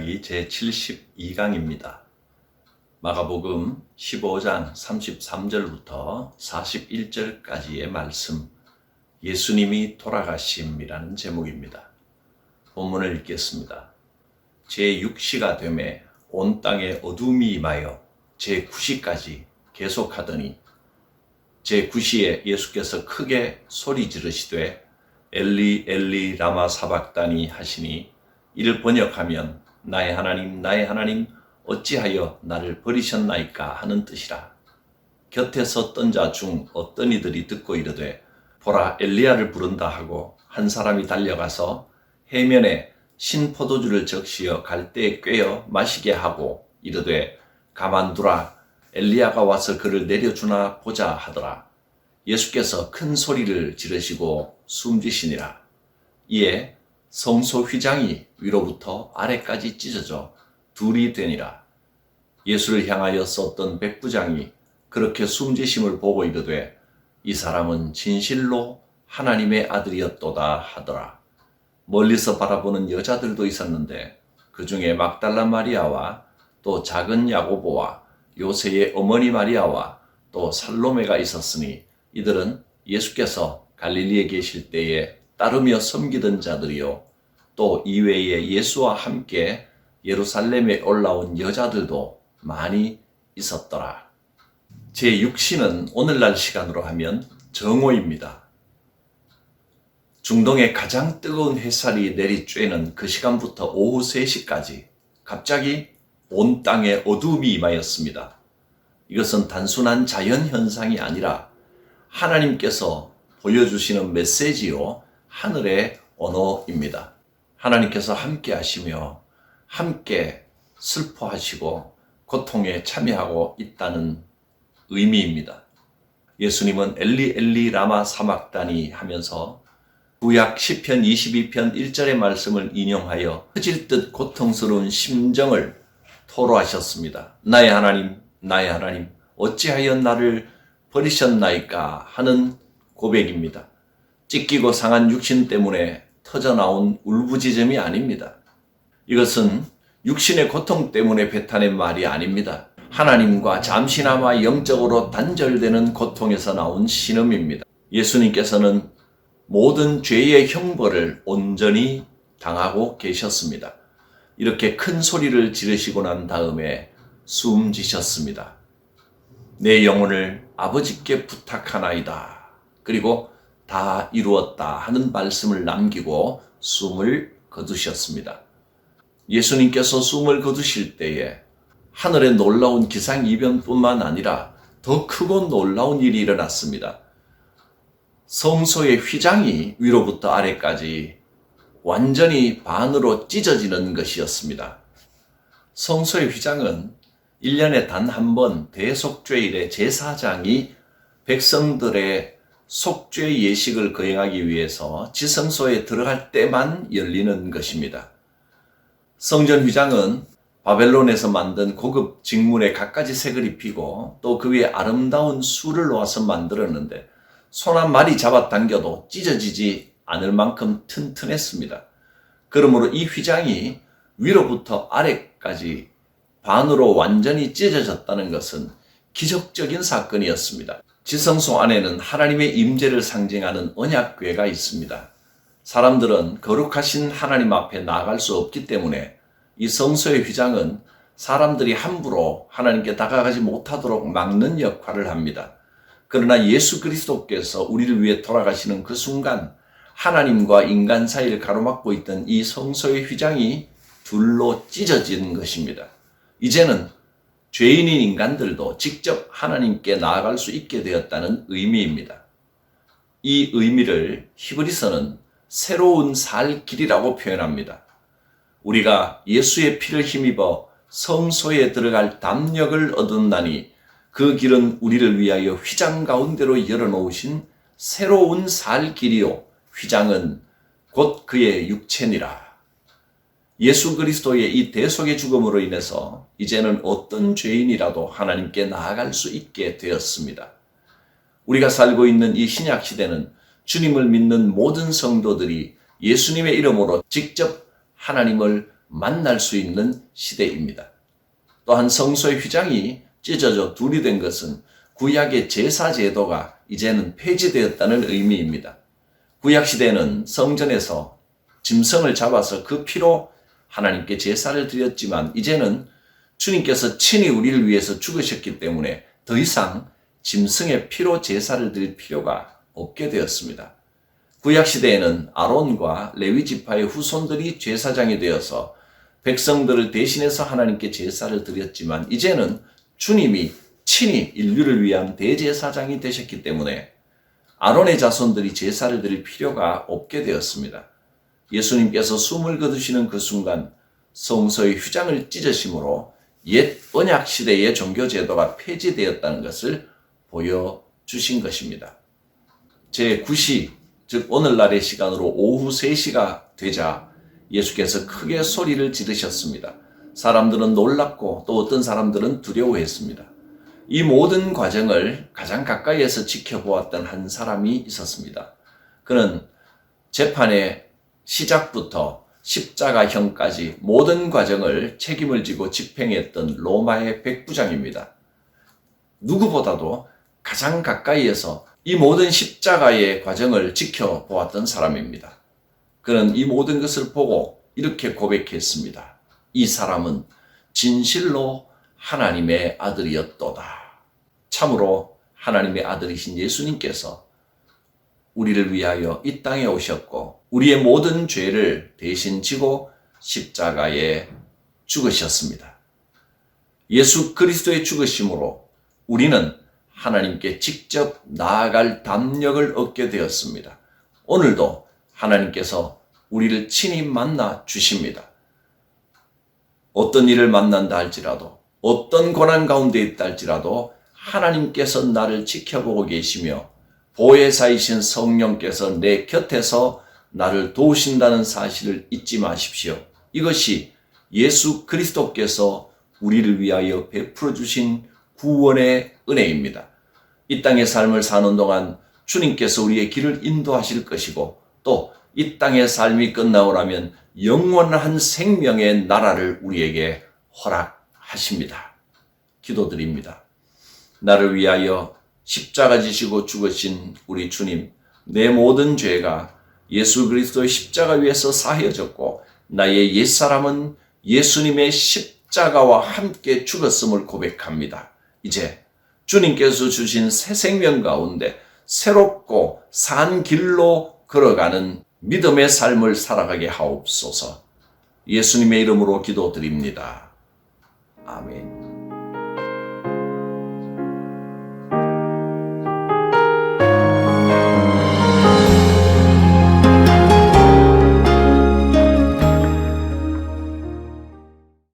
이야기 제72강입니다. 마가복음 15장 33절부터 41절까지의 말씀, 예수님이 돌아가심이라는 제목입니다. 본문을 읽겠습니다. 제6시가 되매 온 땅에 어둠이 임하여 제9시까지 계속하더니 제9시에 예수께서 크게 소리 지르시되 엘리 엘리 라마 사박다니 하시니 이를 번역하면 나의 하나님 나의 하나님 어찌하여 나를 버리셨나이까 하는 뜻이라. 곁에 섰던 자 중 어떤 이들이 듣고 이르되 보라 엘리야를 부른다 하고 한 사람이 달려가서 해면에 신 포도주를 적시어 갈대에 꿰어 마시게 하고 이르되 가만두라 엘리야가 와서 그를 내려주나 보자 하더라. 예수께서 큰 소리를 지르시고 숨지시니라. 이에 성소 휘장이 위로부터 아래까지 찢어져 둘이 되니라. 예수를 향하여 썼던 백부장이 그렇게 숨지심을 보고 이르되 이 사람은 진실로 하나님의 아들이었도다 하더라. 멀리서 바라보는 여자들도 있었는데 그 중에 막달라 마리아와 또 작은 야고보와 요새의 어머니 마리아와 또 살로메가 있었으니 이들은 예수께서 갈릴리에 계실 때에 따르며 섬기던 자들이요 또 이외에 예수와 함께 예루살렘에 올라온 여자들도 많이 있었더라. 제 6시는 오늘날 시간으로 하면 정오입니다. 중동의 가장 뜨거운 햇살이 내리쬐는 그 시간부터 오후 3시까지 갑자기 온 땅에 어두움이 임하였습니다. 이것은 단순한 자연 현상이 아니라 하나님께서 보여주시는 메시지요, 하늘의 언어입니다. 하나님께서 함께 하시며 함께 슬퍼하시고 고통에 참여하고 있다는 의미입니다. 예수님은 엘리 엘리 라마 사막다니 하면서 구약 10편 22편 1절의 말씀을 인용하여 흐질 듯 고통스러운 심정을 토로하셨습니다. 나의 하나님, 나의 하나님, 어찌하여 나를 버리셨나이까 하는 고백입니다. 찢기고 상한 육신 때문에 터져나온 울부짖음이 아닙니다. 이것은 육신의 고통 때문에 뱉어낸 말이 아닙니다. 하나님과 잠시나마 영적으로 단절되는 고통에서 나온 신음입니다. 예수님께서는 모든 죄의 형벌을 온전히 당하고 계셨습니다. 이렇게 큰 소리를 지르시고 난 다음에 숨지셨습니다. 내 영혼을 아버지께 부탁하나이다. 그리고 다 이루었다 하는 말씀을 남기고 숨을 거두셨습니다. 예수님께서 숨을 거두실 때에 하늘의 놀라운 기상이변뿐만 아니라 더 크고 놀라운 일이 일어났습니다. 성소의 휘장이 위로부터 아래까지 완전히 반으로 찢어지는 것이었습니다. 성소의 휘장은 1년에 단 한 번 대속죄일의 제사장이 백성들의 속죄 예식을 거행하기 위해서 지성소에 들어갈 때만 열리는 것입니다. 성전 휘장은 바벨론에서 만든 고급 직물에 갖가지 색을 입히고 또 그 위에 아름다운 술을 놓아서 만들었는데 손 한 마리 잡아당겨도 찢어지지 않을 만큼 튼튼했습니다. 그러므로 이 휘장이 위로부터 아래까지 반으로 완전히 찢어졌다는 것은 기적적인 사건이었습니다. 지성소 안에는 하나님의 임재를 상징하는 언약궤가 있습니다. 사람들은 거룩하신 하나님 앞에 나아갈 수 없기 때문에 이 성소의 휘장은 사람들이 함부로 하나님께 다가가지 못하도록 막는 역할을 합니다. 그러나 예수 그리스도께서 우리를 위해 돌아가시는 그 순간 하나님과 인간 사이를 가로막고 있던 이 성소의 휘장이 둘로 찢어진 것입니다. 이제는 죄인인 인간들도 직접 하나님께 나아갈 수 있게 되었다는 의미입니다. 이 의미를 히브리서는 새로운 살 길이라고 표현합니다. 우리가 예수의 피를 힘입어 성소에 들어갈 담력을 얻었나니 그 길은 우리를 위하여 휘장 가운데로 열어놓으신 새로운 살 길이요. 휘장은 곧 그의 육체니라. 예수 그리스도의 이 대속의 죽음으로 인해서 이제는 어떤 죄인이라도 하나님께 나아갈 수 있게 되었습니다. 우리가 살고 있는 이 신약 시대는 주님을 믿는 모든 성도들이 예수님의 이름으로 직접 하나님을 만날 수 있는 시대입니다. 또한 성소의 휘장이 찢어져 둘이 된 것은 구약의 제사 제도가 이제는 폐지되었다는 의미입니다. 구약 시대는 성전에서 짐승을 잡아서 그 피로 하나님께 제사를 드렸지만 이제는 주님께서 친히 우리를 위해서 죽으셨기 때문에 더 이상 짐승의 피로 제사를 드릴 필요가 없게 되었습니다. 구약 시대에는 아론과 레위 지파의 후손들이 제사장이 되어서 백성들을 대신해서 하나님께 제사를 드렸지만 이제는 주님이 친히 인류를 위한 대제사장이 되셨기 때문에 아론의 자손들이 제사를 드릴 필요가 없게 되었습니다. 예수님께서 숨을 거두시는 그 순간 성서의 휴장을 찢으심으로 옛 언약 시대의 종교 제도가 폐지되었다는 것을 보여 주신 것입니다. 제 9시, 즉 오늘날의 시간으로 오후 3시가 되자 예수께서 크게 소리를 지르셨습니다. 사람들은 놀랐고 또 어떤 사람들은 두려워했습니다. 이 모든 과정을 가장 가까이에서 지켜보았던 한 사람이 있었습니다. 그는 재판의 시작부터 십자가형까지 모든 과정을 책임을 지고 집행했던 로마의 백부장입니다. 누구보다도 가장 가까이에서 이 모든 십자가의 과정을 지켜보았던 사람입니다. 그는 이 모든 것을 보고 이렇게 고백했습니다. 이 사람은 진실로 하나님의 아들이었도다. 참으로 하나님의 아들이신 예수님께서 우리를 위하여 이 땅에 오셨고 우리의 모든 죄를 대신 지고 십자가에 죽으셨습니다. 예수 그리스도의 죽으심으로 우리는 하나님께 직접 나아갈 담력을 얻게 되었습니다. 오늘도 하나님께서 우리를 친히 만나 주십니다. 어떤 일을 만난다 할지라도 어떤 고난 가운데 있다 할지라도 하나님께서 나를 지켜보고 계시며 보혜사이신 성령께서 내 곁에서 나를 도우신다는 사실을 잊지 마십시오. 이것이 예수 그리스도께서 우리를 위하여 베풀어 주신 구원의 은혜입니다. 이 땅의 삶을 사는 동안 주님께서 우리의 길을 인도하실 것이고 또 이 땅의 삶이 끝나오라면 영원한 생명의 나라를 우리에게 허락하십니다. 기도드립니다. 나를 위하여 십자가 지시고 죽으신 우리 주님, 내 모든 죄가 예수 그리스도의 십자가 위에서 사해졌고 나의 옛사람은 예수님의 십자가와 함께 죽었음을 고백합니다. 이제 주님께서 주신 새 생명 가운데 새롭고 산 길로 걸어가는 믿음의 삶을 살아가게 하옵소서. 예수님의 이름으로 기도드립니다. 아멘.